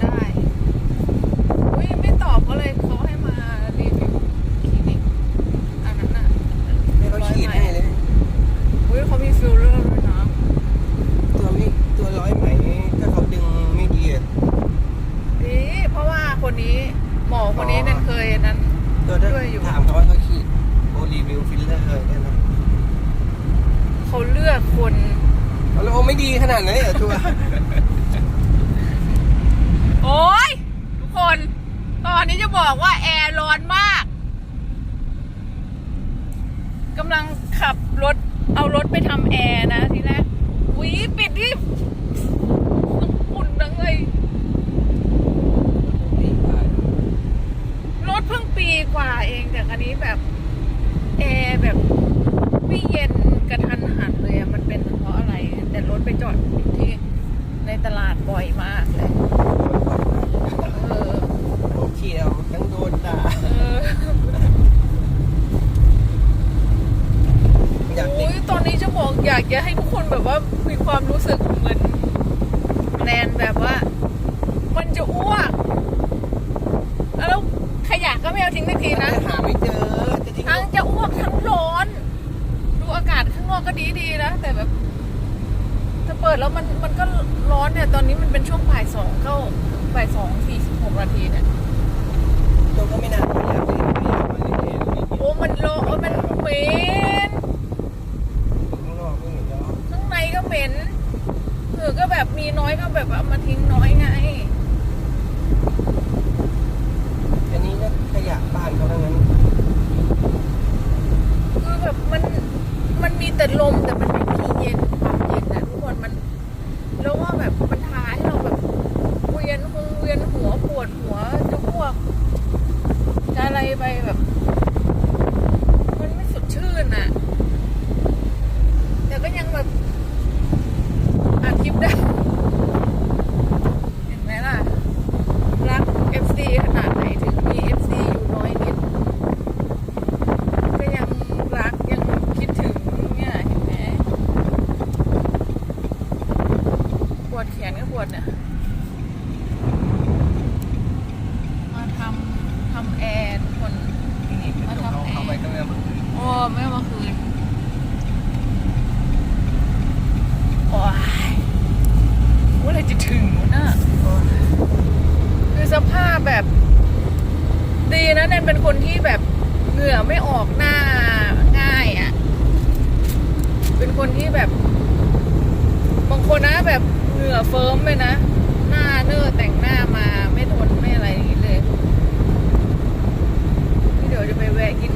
ได้อุ้ยไม่ตอบก็เลยเขาให้มารีวิวคลินิกอันนั้นน่ะไม่เขาฉีดให้เลย อุ้ยเขามีฟิลเลอร์ด้วยนะตัวไม่ตัวร้อยไหมถ้าเขาดึงไม่ดีอะดีเพราะว่าคนนี้หมอคนนี้นั่นเคยนั้น ตัวถ้ด้วยอยู่ ถามเขาว่าเขาฉีดโอรีวิวฟิลเลอร์ได้ไหมเขาเลือกคน แล้วโอไม่ดีขนาดนั้นเลยเหรอตัว โอ้ยทุกคน ตอนนี้จะบอกว่าแอร์ร้อนมากกำลังขับรถ เอารถไปทำแอร์นะทีแรกวิปิดดิอุ่นจังเลยรถเพิ่งปีกว่าเองแต่คันนี้แบบ แอร์แบบไม่เย็นกระทันหันเลยมันเป็นเพราะอะไร แต่รถไปจอดอยู่ที่ในตลาดบ่อยมากเลย เออ ผมเชียวทั้งโดนด่า เออ อยากติ อุ้ ด ยตอนนี้จะบอกอยากจะให้ทุกคนแบบว่ามีความรู้สึก เหมือนแนนแบบว่า มันจะอ้วก แล้วขยะก็ไม่เอาทิ้งสักทีนะ หาไม่เจอจะทิ้งทั้งจะอ้วกทั้งร้อน ดูอากาศข้างนอกก็ดีดีๆนะ แต่แบบ ถ้าเปิดแล้วมันมันก็ร้อนเนี่ย ตอนนี้มันเป็นช่วงบ่ายสองเข้าบ่ายสองสี่สิบหกนาทีเนี่ย ตัวก็ไม่นานอยากติดไม่อยากมาเล่นเกมโอ้มันร้อนมันเหม็น ข้างนอกไม่เห็นแล้ว ข้างในก็เหม็นเออก็แบบมีน้อยก็ แบบเอามาทิ้งน้อยไง อันนี้ก็ขยะบ้านเขาทั้งนั้นคือแบบมันมันมีแต่ลมแต่มันไม่มีเย็นความเย็นนะทุกคนมัน แล้วว่าแบบมันทาให้เราแบบเวียนหงเวียนหัวปวดหัวจะอ้วกจะอะไรไปแบบ มันไม่สดชื่นอะ แต่ก็ยังแบบอัดคลิปได้ เห็นไหมล่ะ รัก FC ขนาดไหนถึงมี FC อยู่น้อยนิด ก็ยังรักยังคิดถึงเนี่ยเห็นไหมป วดแขนก็ปวดเนี่ยมาทำทำแอร์ทุกคนมาทำแอเอาไปร์ก็ไม่เอาโอ้ไม่เอามาคืนโอ้ยเมื่อไหรจะถึงวะน่ะคือสภาพแบบ ดีนะแนนเป็นคนที่แบบเหงื่อไม่ออกหน้าง่ายอะ่ะ เป็นคนที่แบบ บางคนนะแบบเหงื่อเฟิร์มไปนะ หน้าเนอแต่งหน้ามาไม่ทนไม่อะไรอย่างนี้เลยนี่เดี๋ยวจะไปแวะกิน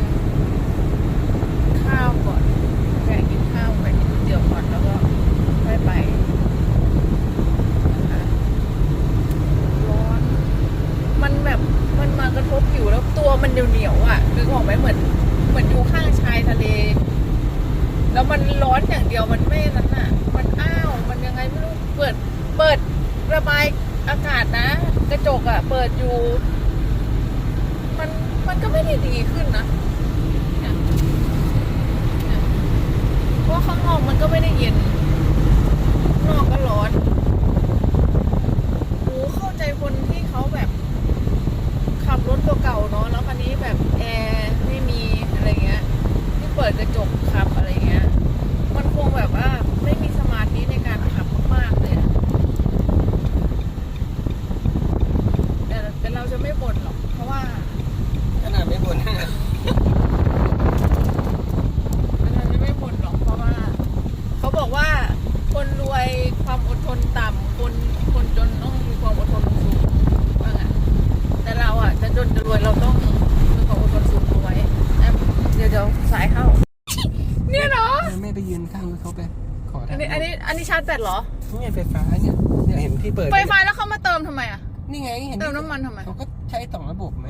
ข้าวก่อนแวะกินข้าวไปกินก๋วยเตี๋ยวก่อนแล้วก็ค่อยไปนะคะร้อน มันแบบมันมากระทบผิวแล้วตัวมันเหนียวเหนียวๆอะนึกออกไหมเหมือนเหมือนอยู่ข้างชายทะเล แล้วมันร้อนอย่างเดียวมันไม่นั้นอะ มันอ้าวมันยังไงไม่รู้เปิด เปิด ระบายอากาศนะ กระจกอะเปิดอยู่ มันมันก็ไม่ได้ดีขึ้นนะเพราะข้างนอกมันก็ไม่ได้เย็นข้างนอกก็ร้อนโอ้เข้าใจคนที่เขาแบบ ขับรถตัวเก่าเนาะแล้วคันนี้แบบแอร์ไม่มีอะไรเงี้ยที่เปิดกระจกขับอะไรเงี้ย มันคงแบบว่าไม่มีสมาธิในการขับมากๆเลยอะแต่แต่เราจะไม่บ่นหรอก เพราะว่า ขนาดไม่บ่น เราจะไม่บ่นหรอกเพราะว่า เขาบอกว่าคนรวยความอดทนต่ำคนคนจนต้องมีความอดทนสูงว่างั้นแต่เราอะ จะจนจะรวยเราต้องมีความอดทนสูงเอาไว้แอมเดี๋ยวเดี๋ยวสายเข้า เนี่ยเนาะแม่ไปยืนข้างรถเขาไปขออันนี้อันนี้อันนี้ชาร์จแบตเหรอ นี่ไงไฟฟ้าเนี่ยเนี่ยเห็นที่เปิดไฟฟ้าแล้วเขามาเติมทำไมอะ นี่ไงเห็นเติมน้ำมันทำไม เขาก็ใช้สองระบบไหม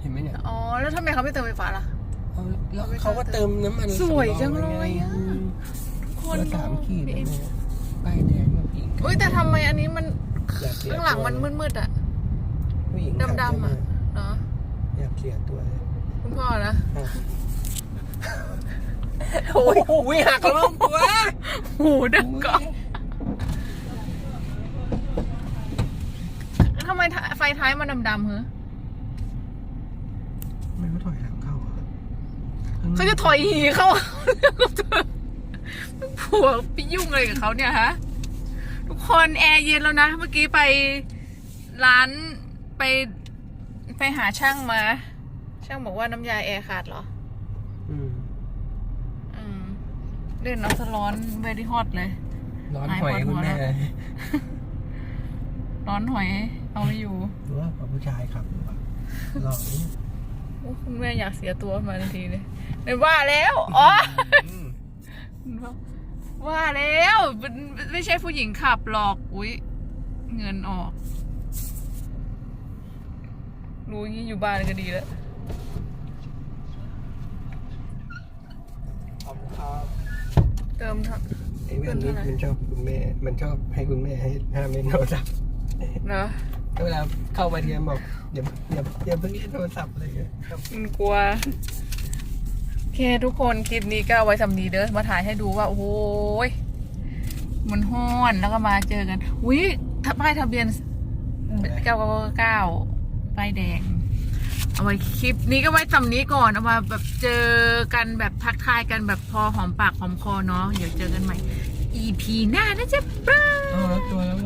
เห็นไหมเนี่ยอ๋อ แล้วทำไมเขาไม่เติมไฟฟ้าล่ะ เอาแล้วเขาก็เติมน้ำมันสวยจังเลยอะอืมคนแล้วสามขีดพี่นะเอ็มเนี่ยป้ายแดงมาผู้หญิงอุ้ยแต่ทำไมอันนี้มัน อยากเสียข้างหลังมันตัวมืดๆอะผู้ หญิงดำๆอะเนาะอยากเคลียร์ตัวเลยคุณพ่อนะโอ้โอ้ยหักลงตัวหูดังก่อนทำไมไฟท้ายมันดำๆเหรอมันก็ถอยหลังเข้าเขาจะถอยหีเข้าผัวไปยุ่งอะไรกับเขาเนี่ยฮะ ทุกคนแอร์เย็นแล้วนะ เมื่อกี้ไปร้าน ไปไปหาช่างมา ช่างบอกว่าน้ำยาแอร์ขาดเหรอ อืมอืมเล่นน้ำสร้อนเวรี่ฮอตเลย ร้อนหายหอยปวดหัคุวณแม่แล้วร้อนหอยเอาไม่อยู่หรือว่าเอาผู้ชายขับหรือเปล่าหลอกนี่โอ้คุณแม่อยากเสียตัวมาทันทีเลยเลยว่าแล้ว อ๋ออืมว่าแล้วมันไม่ใช่ผู้หญิงขับหรอก อุ้ยเงินออก รู้อย่างนี้อยู่บ้านก็ดีแล้วขอบคุณครับเติมเถอะไอ้แว่นนี้มันชอบคุณแม่ มันชอบให้คุณแม่ให้ห้ามเล่นโทรศัพท์เนอะเวลาเข้ามาเทียนบอกอย่าอย่าอย่าเพิ่งเล่นโทรศัพท์อะไรอย่างเงี้ยครับมันกลัวโอเคทุกคนคลิปนี้ก็เอาไว้สำนีเด้อมาถ่ายให้ดูว่าโอ้ยมันห้อนแล้วก็มาเจอกันอุ้ยถ้าป้ายทะเบียนเก้าเก้า ป้ายแดง เอาไว้คลิปนี้ก็ไว้สำนี้ก่อน เอามาแบบเจอกันแบบทักทายกันแบบพอหอมปากหอมคอเนาะ เดี๋ยวเจอกันใหม่ EP หน้านะจ๊ะบ้า เอาแล้วตัวแล้ว